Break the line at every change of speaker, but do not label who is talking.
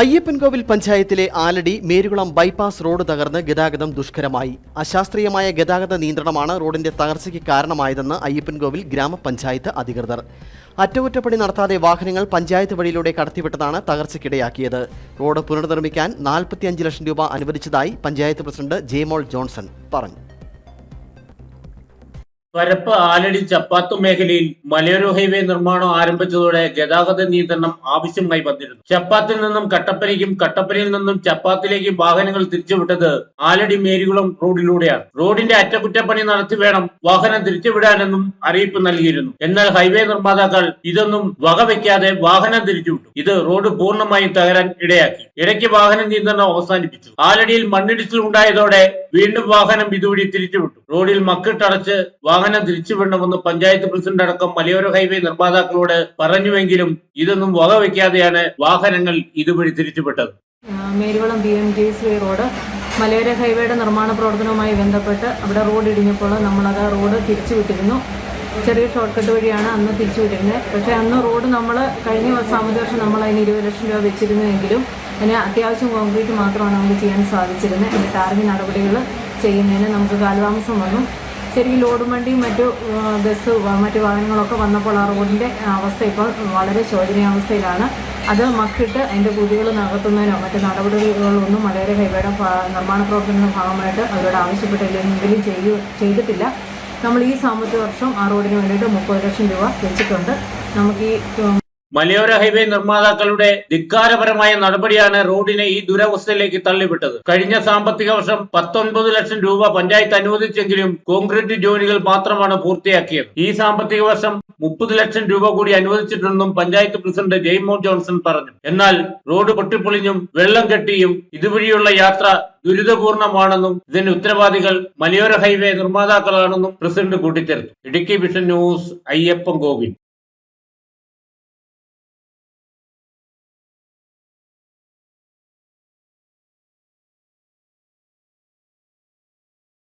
അയ്യപ്പൻകോവിൽ പഞ്ചായത്തിലെ Aladi Merukulam bypass road തകർന്ന് ഗതാഗതം ദുഷ്കരമായി. അശാസ്ത്രീയമായ ഗതാഗത നിയന്ത്രണമാണ് റോഡിന്റെ തകർച്ചയ്ക്ക് കാരണമായതെന്ന് അയ്യപ്പൻകോവിൽ ഗ്രാമപഞ്ചായത്ത് അധികൃതർ. അറ്റകുറ്റപ്പണി നടത്താതെ വാഹനങ്ങൾ പഞ്ചായത്ത് വഴിയിലൂടെ കടത്തിവിട്ടതാണ് തകർച്ചയ്ക്കിടയാക്കിയത്. റോഡ് പുനർനിർമ്മിക്കാൻ നാൽപ്പത്തിയഞ്ച് ലക്ഷം രൂപ അനുവദിച്ചതായി പഞ്ചായത്ത് പ്രസിഡന്റ് ജെയ്മോൾ ജോൺസൺ പറഞ്ഞു.
പരപ്പ് ആലടി ചപ്പാത്തു മേഖലയിൽ മലയോര ഹൈവേ നിർമ്മാണം ആരംഭിച്ചതോടെ ഗതാഗത നിയന്ത്രണം ആവശ്യമായി വന്നിരുന്നു. ചപ്പാത്തിൽ നിന്നും കട്ടപ്പനയ്ക്കും കട്ടപ്പനയിൽ നിന്നും ചപ്പാത്തിലേക്കും വാഹനങ്ങൾ തിരിച്ചുവിട്ടത് ആലടി മേരികുളം റോഡിലൂടെയാണ്. റോഡിന്റെ അറ്റകുറ്റപ്പണി നടത്തി വേണം വാഹനം തിരിച്ചുവിടാനെന്നും അറിയിപ്പ് നൽകിയിരുന്നു. എന്നാൽ ഹൈവേ നിർമ്മാതാക്കൾ ഇതൊന്നും വകവെക്കാതെ വാഹനം തിരിച്ചുവിട്ടു. ഇത് റോഡ് പൂർണമായും തകരാൻ ഇടയാക്കി. ഇടയ്ക്ക് വാഹന നിയന്ത്രണം അവസാനിപ്പിച്ചു. ആലടിയിൽ മണ്ണിടിച്ചിൽ ഉണ്ടായതോടെ വീണ്ടും വാഹനം ഇതുവഴി തിരിച്ചുവിട്ടു. റോഡിൽ മക്കിട്ടടച്ച് വാഹനം തിരിച്ചുവിടണമെന്ന് പഞ്ചായത്ത് പ്രസിഡന്റ് അടക്കം മലയോര ഹൈവേ നിർമ്മാതാക്കളോട് പറഞ്ഞുവെങ്കിലും ഇതൊന്നും വകവെക്കാതെയാണ് വാഹനങ്ങൾ ഇതുവഴി തിരിച്ചുവിട്ടത്.
Meruvalam B M G C road മലയോര ഹൈവേയുടെ നിർമ്മാണ പ്രവർത്തനവുമായി ബന്ധപ്പെട്ട് അവിടെ റോഡ് ഇടിഞ്ഞപ്പോൾ നമ്മളത് റോഡ് തിരിച്ചുവിട്ടിരുന്നു. ചെറിയ ഷോർട്ട് കട്ട് വഴിയാണ് അന്ന് തിരിച്ചു വിട്ടിരുന്നത് പക്ഷേ അന്ന് റോഡ് നമ്മൾ കഴിഞ്ഞ സാമ്പത്തിക വർഷം നമ്മൾ അതിന് ഇരുപത് ലക്ഷം രൂപ വെച്ചിരുന്നുവെങ്കിലും അതിന് അത്യാവശ്യം കോൺക്രീറ്റ് മാത്രമാണ് നമുക്ക് ചെയ്യാൻ സാധിച്ചിരുന്നത്. അതിന്റെ ടാറിംഗ് നടപടികൾ ചെയ്യുന്നതിന് നമുക്ക് കാലതാമസം വന്നു. ശരിക്കും ലോഡും വണ്ടിയും മറ്റു ബസ് മറ്റു വാഹനങ്ങളൊക്കെ വന്നപ്പോൾ ആ റോഡിന്റെ അവസ്ഥ ഇപ്പോൾ വളരെ ശോചനീയാവസ്ഥയിലാണ്. അത് മക്കിട്ട് അതിന്റെ കുഴികൾ നികത്തുന്നതിനോ മറ്റു നടപടികളൊന്നും മലയോര ഹൈവേയുടെ നിർമ്മാണ പ്രവർത്തനങ്ങളുടെ ഭാഗമായിട്ട് അവരോട് ആവശ്യപ്പെട്ടില്ലെങ്കിലും ചെയ്യൂ ചെയ്തിട്ടില്ല. നമ്മൾ ഈ സാമ്പത്തിക വർഷം ആ റോഡിന് വേണ്ടിയിട്ട് മുപ്പത് ലക്ഷം രൂപ വെച്ചിട്ടുണ്ട്. നമുക്ക് ഈ
മലയോര ഹൈവേ നിർമ്മാതാക്കളുടെ ധിക്കാരപരമായ നടപടിയാണ് റോഡിനെ ഈ ദുരവസ്ഥയിലേക്ക് തള്ളിവിട്ടത്. കഴിഞ്ഞ സാമ്പത്തിക വർഷം പത്തൊൻപത് ലക്ഷം രൂപ പഞ്ചായത്ത് അനുവദിച്ചെങ്കിലും കോൺക്രീറ്റ് ജോലികൾ മാത്രമാണ് പൂർത്തിയാക്കിയത്. ഈ സാമ്പത്തിക വർഷം മുപ്പത് ലക്ഷം രൂപ കൂടി അനുവദിച്ചിട്ടുണ്ടെന്നും പഞ്ചായത്ത് പ്രസിഡന്റ് ജെയ്മോ ജോൺസൺ പറഞ്ഞു. എന്നാൽ റോഡ് പൊട്ടിപ്പൊളിഞ്ഞും വെള്ളം കെട്ടിയും ഇതുവഴിയുള്ള യാത്ര ദുരിതപൂർണമാണെന്നും ഇതിന് ഉത്തരവാദികൾ മലയോര ഹൈവേ നിർമ്മാതാക്കളാണെന്നും പ്രസിഡന്റ് കൂട്ടിച്ചേർത്തു. Idukki vision news Ayyappan Kovil